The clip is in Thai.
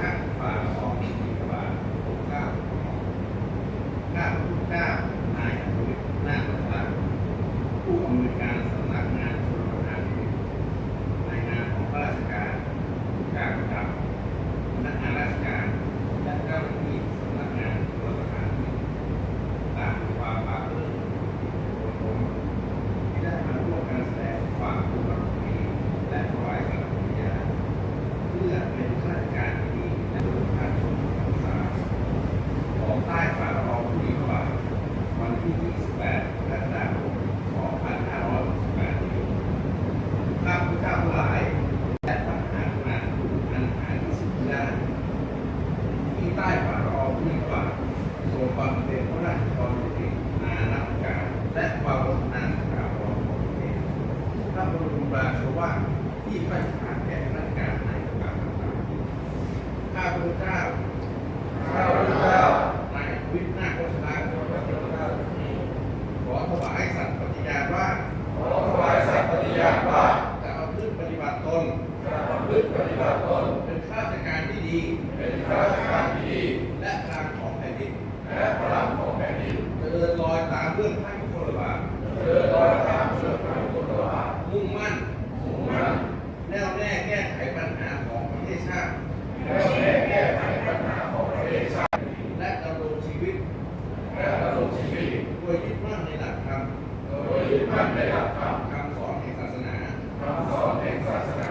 ชาติฝ่าสองมีฝ่าหกเก้าข้าพุทธเจ้านายอัศวินนาคราชผู้อำนวยการสำนักงานชลประทานในงานของข้าราชการการประจำพนักงานราชการและเจ้าหน้าที่สำนักงานชลประทานต่างมีความปราบปลื้มผมที่ได้มาร่วมการแสดงความปรารถนาและถวายสัตย์ปฏิญาณ เพื่อเป็นข้าราชการที่ดีและประชาชนทั้งสามของใต้ฝ่าละอองธุลีพระบาทวันที่ 28กรกฎาคม 2568นี้ข้าพเจ้าทั้งหลาย และปัญหาขนาดอันหาที่สุดไม่ได้ที่ใต้ฝ่าละอองธุลีพระบาททรงความเป็นพระราชกรณีนานาประการและความรดน้ำกาบของประเทศ พระบรมราโช วาที่พระราชทานแก่ราชการในโอกาสต่างๆข้าพเจ้าข้าพเจ้านายวิทย์นาคโฆษณาขอถวายสัตย์ปฏิญาณว่า ขอถวายสัตย์ปฏิญาณว่าจะเอาพึ่งปฏิบัติตนจะประพฤติปฏิบัติตน เป็นข้าราชการที่ดี เป็นข้าราชการที่ดี และพลังของแผ่นดินและพลังของแผ่นดินเจริญรอยตามเรื่องพระยุคลบาทเดินรอยาติและดำรงชีวิตและดำรงชีวิตโดยยึดมั่นในหลักธรรมโดยยึดมั่นในหลักธรรมคำสอนแห่งศาสนาคำสอนแห่งศาสนา